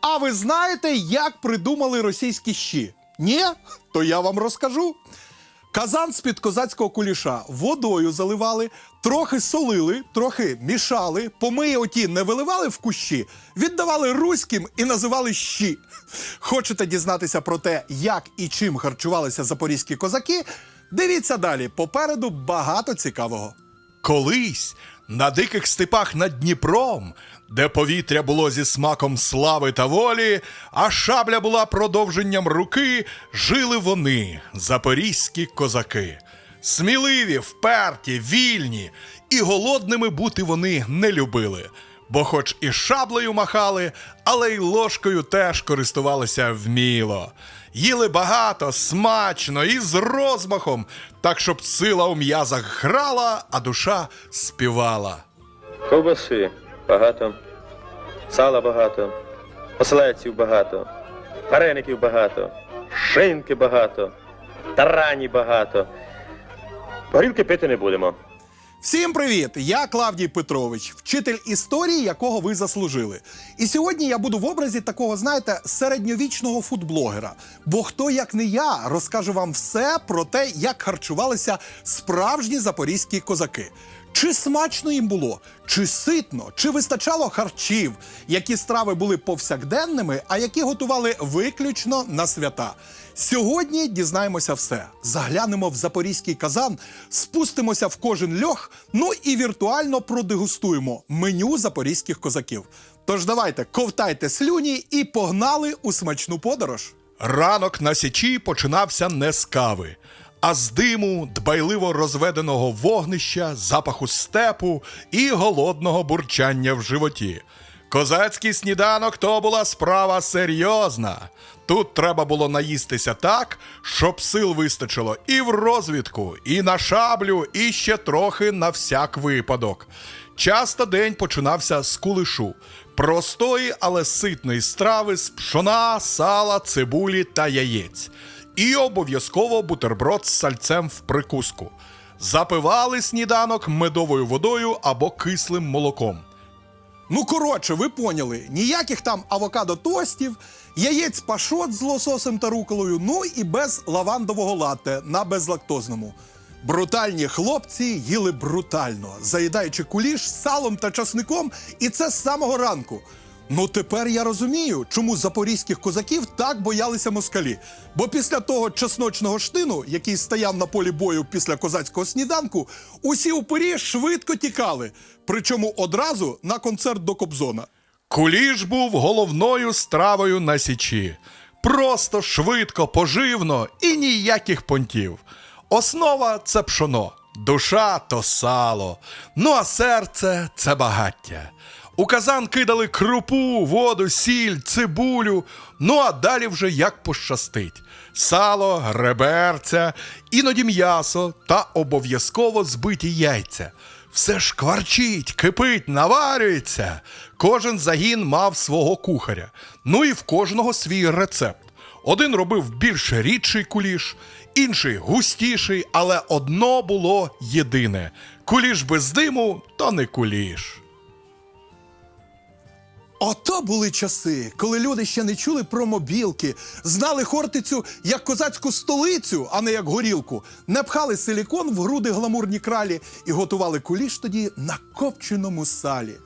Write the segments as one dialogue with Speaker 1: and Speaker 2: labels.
Speaker 1: А ви знаєте, як придумали російські щі? Ні? То я вам розкажу. Казан з-під козацького куліша водою заливали, трохи солили, трохи мішали, помиї оті не виливали в кущі, віддавали руським і називали щі. Хочете дізнатися про те, як і чим харчувалися запорізькі козаки? Дивіться далі. Попереду багато цікавого.
Speaker 2: Колись на диких степах над Дніпром, де повітря було зі смаком слави та волі, а шабля була продовженням руки, жили вони, запорізькі козаки. Сміливі, вперті, вільні, і голодними бути вони не любили. Бо хоч і шаблею махали, але й ложкою теж користувалися вміло. Їли багато, смачно і з розмахом, так щоб сила у м'язах грала, а душа співала.
Speaker 3: Ковбаси багато, сала багато, оселедців багато, вареників багато, шинки багато, тарані багато. Горілки пити не будемо.
Speaker 1: Всім привіт! Я Клавдій Петрович, вчитель історії, якого ви заслужили. І сьогодні я буду в образі такого, знаєте, середньовічного фудблогера. Бо хто як не я розкаже вам все про те, як харчувалися справжні запорізькі козаки. Чи смачно їм було, чи ситно, чи вистачало харчів, які страви були повсякденними, а які готували виключно на свята. Сьогодні дізнаємося все. Заглянемо в запорізький казан, спустимося в кожен льох, ну і віртуально продегустуємо меню запорізьких козаків. Тож давайте ковтайте слюні і погнали у смачну подорож.
Speaker 2: Ранок на січі починався не з кави, а з диму, дбайливо розведеного вогнища, запаху степу і голодного бурчання в животі. Козацький сніданок то була справа серйозна. Тут треба було наїстися так, щоб сил вистачило і в розвідку, і на шаблю, і ще трохи на всяк випадок. Часто день починався з кулишу, простої, але ситної страви з пшона, сала, цибулі та яєць. І обов'язково бутерброд з сальцем в прикуску. Запивали сніданок медовою водою або кислим молоком.
Speaker 1: Ну, коротше, ви поняли, ніяких там авокадо тостів, яєць пашот з лососем та руколою, ну і без лавандового латте на безлактозному. Брутальні хлопці їли брутально, заїдаючи куліш салом та часником, і це з самого ранку. Ну тепер я розумію, чому запорізьких козаків так боялися москалі. Бо після того чесночного штину, який стояв на полі бою після козацького сніданку, усі упирі швидко тікали, причому одразу на концерт до Кобзона.
Speaker 2: Куліш був головною стравою на січі. Просто швидко, поживно і ніяких понтів. Основа це пшоно, душа то сало, ну а серце це багаття. У казан кидали крупу, воду, сіль, цибулю, ну а далі вже як пощастить. Сало, греберця, іноді м'ясо та обов'язково збиті яйця. Все ж кварчить, кипить, наварюється. Кожен загін мав свого кухаря. Ну і в кожного свій рецепт. Один робив більш рідший куліш, інший густіший, але одно було єдине: куліш без диму то не куліш.
Speaker 1: Ото були часи, коли люди ще не чули про мобілки, знали Хортицю як козацьку столицю, а не як горілку, не пхали силікон в груди гламурні кралі і готували куліш тоді на копченому салі.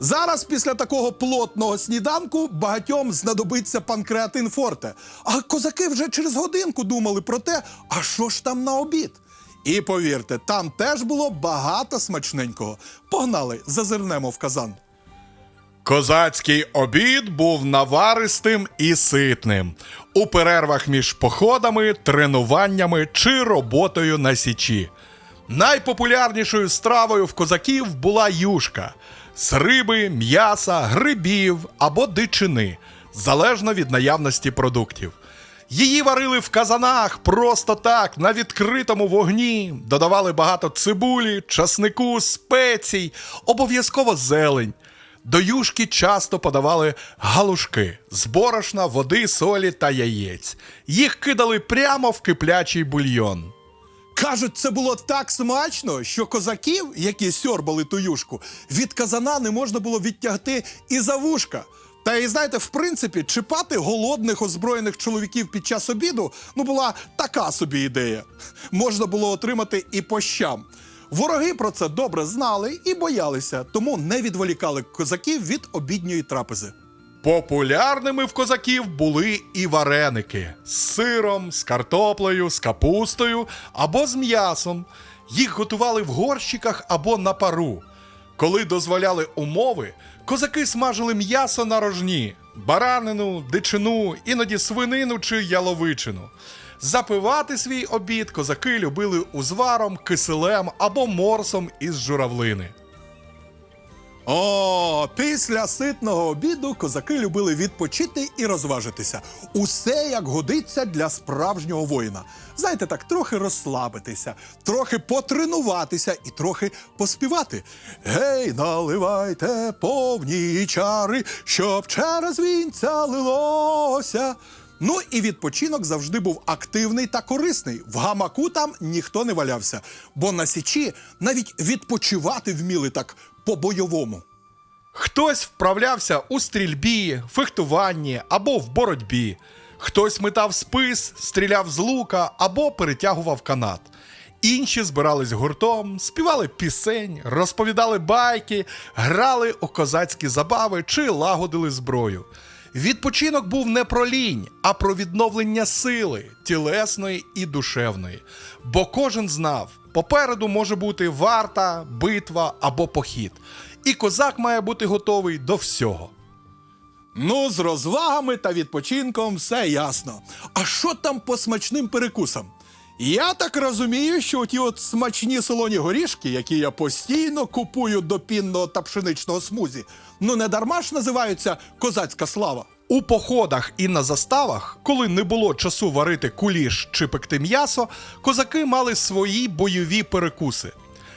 Speaker 1: Зараз, після такого плотного сніданку, багатьом знадобиться панкреатин форте. А козаки вже через годинку думали про те, а що ж там на обід. І повірте, там теж було багато смачненького. Погнали, зазирнемо в казан.
Speaker 2: Козацький обід був наваристим і ситним у перервах між походами, тренуваннями чи роботою на січі. Найпопулярнішою стравою в козаків була юшка з риби, м'яса, грибів або дичини, залежно від наявності продуктів. Її варили в казанах просто так, на відкритому вогні, додавали багато цибулі, часнику, спецій, обов'язково зелень. До юшки часто подавали галушки з борошна, води, солі та яєць. Їх кидали прямо в киплячий бульйон.
Speaker 1: Кажуть, це було так смачно, що козаків, які сьорбали ту юшку, від казана не можна було відтягти і за вушка. Та і знаєте, в принципі, чіпати голодних озброєних чоловіків під час обіду ну була така собі ідея. Можна було отримати і по щам. Вороги про це добре знали і боялися, тому не відволікали козаків від обідньої трапези.
Speaker 2: Популярними в козаків були і вареники з сиром, з картоплею, з капустою або з м'ясом. Їх готували в горщиках або на пару. Коли дозволяли умови, козаки смажили м'ясо на рожні, баранину, дичину, іноді свинину чи яловичину. Запивати свій обід козаки любили узваром, киселем або морсом із журавлини.
Speaker 1: О, після ситного обіду козаки любили відпочити і розважитися. Усе як годиться для справжнього воїна. Знаєте, так трохи розслабитися, трохи потренуватися і трохи поспівати. Гей, наливайте повні чари, щоб через вінця лилося. Ну і відпочинок завжди був активний та корисний. В гамаку там ніхто не валявся, бо на січі навіть відпочивати вміли так по-бойовому.
Speaker 2: Хтось вправлявся у стрільбі, фехтуванні або в боротьбі. Хтось метав спис, стріляв з лука або перетягував канат. Інші збирались гуртом, співали пісень, розповідали байки, грали у козацькі забави чи лагодили зброю. Відпочинок був не про лінь, а про відновлення сили, тілесної і душевної. Бо кожен знав, попереду може бути варта, битва або похід. І козак має бути готовий до всього.
Speaker 1: Ну, з розвагами та відпочинком все ясно. А що там по смачним перекусам? Я так розумію, що ті от смачні солоні горішки, які я постійно купую до пінного та пшеничного смузі, ну не дарма ж називаються козацька слава.
Speaker 2: У походах і на заставах, коли не було часу варити куліш чи пекти м'ясо, козаки мали свої бойові перекуси.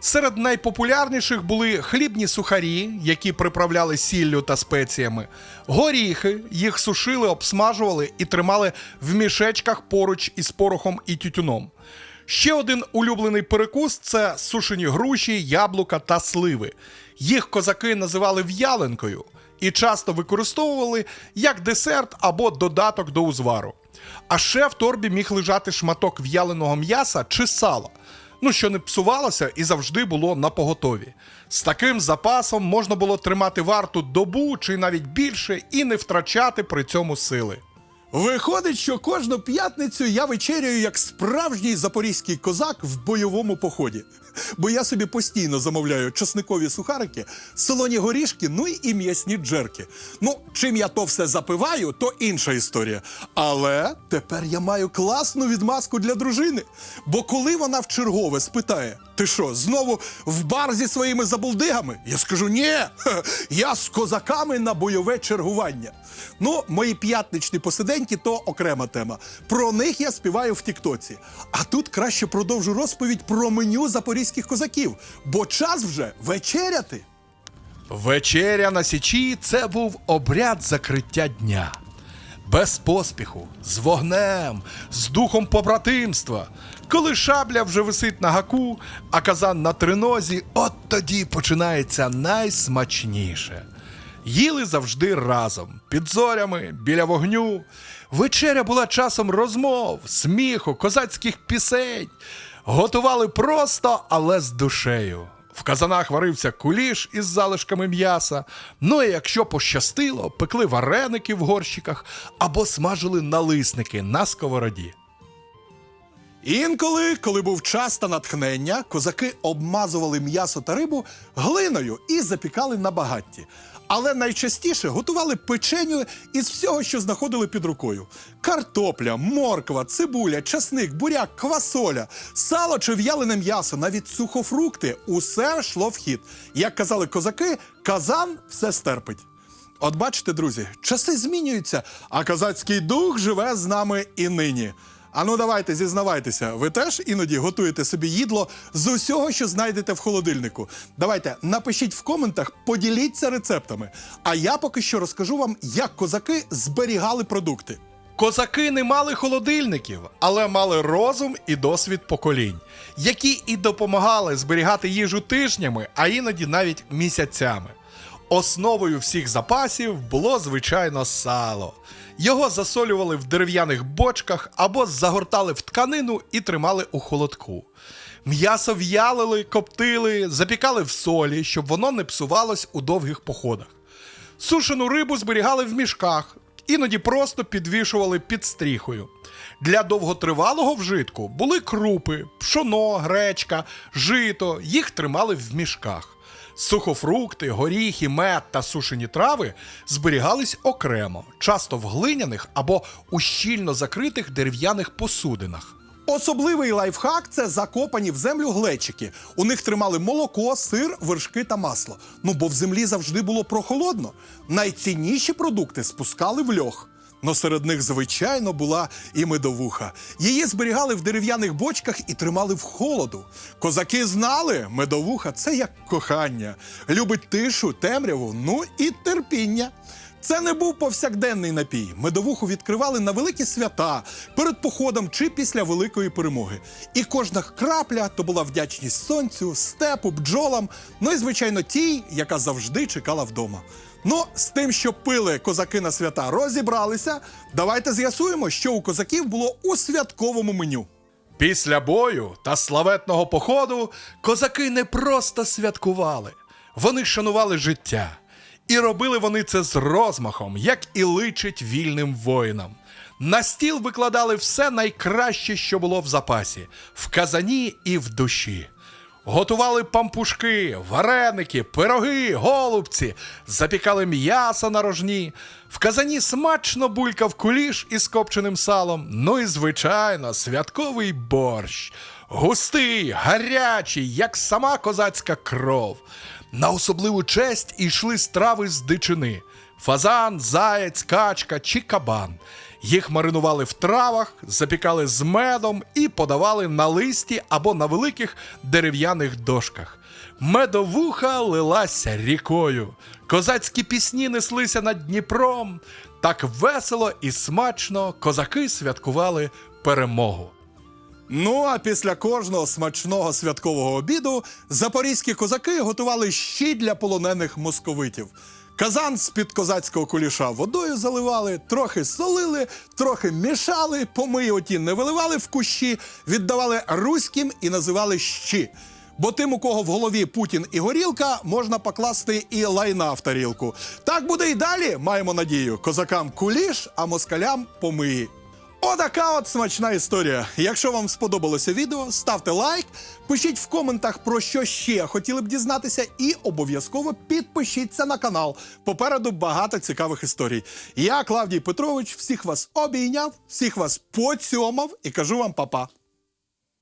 Speaker 2: Серед найпопулярніших були хлібні сухарі, які приправляли сіллю та спеціями, горіхи, їх сушили, обсмажували і тримали в мішечках поруч із порохом і тютюном. Ще один улюблений перекус це сушені груші, яблука та сливи. Їх козаки називали в'яленкою і часто використовували як десерт або додаток до узвару. А ще в торбі міг лежати шматок в'яленого м'яса чи сала. Ну, що не псувалося і завжди було на поготові. З таким запасом можна було тримати варту добу чи навіть більше і не втрачати при цьому сили.
Speaker 1: Виходить, що кожну п'ятницю я вечеряю як справжній запорізький козак в бойовому поході. Бо я собі постійно замовляю часникові сухарики, солоні горішки, ну і м'ясні джерки. Ну, чим я то все запиваю, то інша історія. Але тепер я маю класну відмазку для дружини. Бо коли вона в чергове спитає: ти що, знову в бар зі своїми забулдигами? Я скажу: ні, я з козаками на бойове чергування. Ну, мої п'ятничні посиденьки то окрема тема. Про них я співаю в Тіктоці. А тут краще продовжу розповідь про меню запорізьких козаків, бо час вже вечеряти.
Speaker 2: Вечеря на січі це був обряд закриття дня. Без поспіху, з вогнем, з духом побратимства. Коли шабля вже висить на гаку, а казан на тринозі, от тоді починається найсмачніше. Їли завжди разом, під зорями, біля вогню. Вечеря була часом розмов, сміху, козацьких пісень. Готували просто, але з душею. В казанах варився куліш із залишками м'яса. Ну і якщо пощастило, пекли вареники в горщиках або смажили налисники на сковороді.
Speaker 1: Інколи, коли був час та натхнення, козаки обмазували м'ясо та рибу глиною і запікали на багатті. Але найчастіше готували печеню із всього, що знаходили під рукою: картопля, морква, цибуля, часник, буряк, квасоля, сало чи в'ялене м'ясо, навіть сухофрукти усе йшло в хід. Як казали козаки, казан все стерпить. От бачите, друзі, часи змінюються, а козацький дух живе з нами і нині. Ану, давайте, зізнавайтеся, ви теж іноді готуєте собі їдло з усього, що знайдете в холодильнику. Давайте напишіть в коментах, поділіться рецептами. А я поки що розкажу вам, як козаки зберігали продукти.
Speaker 2: Козаки не мали холодильників, але мали розум і досвід поколінь, які і допомагали зберігати їжу тижнями, а іноді навіть місяцями. Основою всіх запасів було звичайно сало. Його засолювали в дерев'яних бочках або загортали в тканину і тримали у холодку. М'ясо в'ялили, коптили, запікали в солі, щоб воно не псувалось у довгих походах. Сушену рибу зберігали в мішках, іноді просто підвішували під стріхою. Для довготривалого вжитку були крупи, пшоно, гречка, жито, їх тримали в мішках. Сухофрукти, горіхи, мед та сушені трави зберігались окремо, часто в глиняних або у щільно закритих дерев'яних посудинах.
Speaker 1: Особливий лайфхак це закопані в землю глечики. У них тримали молоко, сир, вершки та масло. Ну бо в землі завжди було прохолодно. Найцінніші продукти спускали в льох. Но серед них, звичайно, була і медовуха. Її зберігали в дерев'яних бочках і тримали в холоду. Козаки знали, медовуха це як кохання. Любить тишу, темряву, ну і терпіння. Це не був повсякденний напій. Медовуху відкривали на великі свята, перед походом чи після великої перемоги. І кожна крапля то була вдячність сонцю, степу, бджолам, ну і звичайно тій, яка завжди чекала вдома. Ну, з тим, що пили козаки на свята, розібралися. Давайте з'ясуємо, що у козаків було у святковому меню.
Speaker 2: Після бою та славетного походу козаки не просто святкували, вони шанували життя. І робили вони це з розмахом, як і личить вільним воїнам. На стіл викладали все найкраще, що було в запасі, в казані і в душі. Готували пампушки, вареники, пироги, голубці, запікали м'ясо на рожні. В казані смачно булькав куліш із копченим салом. Ну і, звичайно, святковий борщ. Густий, гарячий, як сама козацька кров. На особливу честь йшли страви з дичини: фазан, заєць, качка чи кабан. Їх маринували в травах, запікали з медом і подавали на листі або на великих дерев'яних дошках. Медовуха лилася рікою. Козацькі пісні неслися над Дніпром. Так весело і смачно козаки святкували перемогу.
Speaker 1: Ну а після кожного смачного святкового обіду запорізькі козаки готували щі для полонених московитів. Казан з-під козацького куліша водою заливали, трохи солили, трохи мішали, помий оті не виливали в кущі, віддавали руським і називали щі. Бо тим, у кого в голові Путін і горілка, можна покласти і лайна в тарілку. Так буде і далі, маємо надію. Козакам куліш, а москалям помиї. Отака от смачна історія. Якщо вам сподобалося відео, ставте лайк, пишіть в коментах про що ще хотіли б дізнатися, і обов'язково підпишіться на канал. Попереду багато цікавих історій. Я, Клавдій Петрович, всіх вас обійняв, всіх вас поцьомав і кажу вам па-па.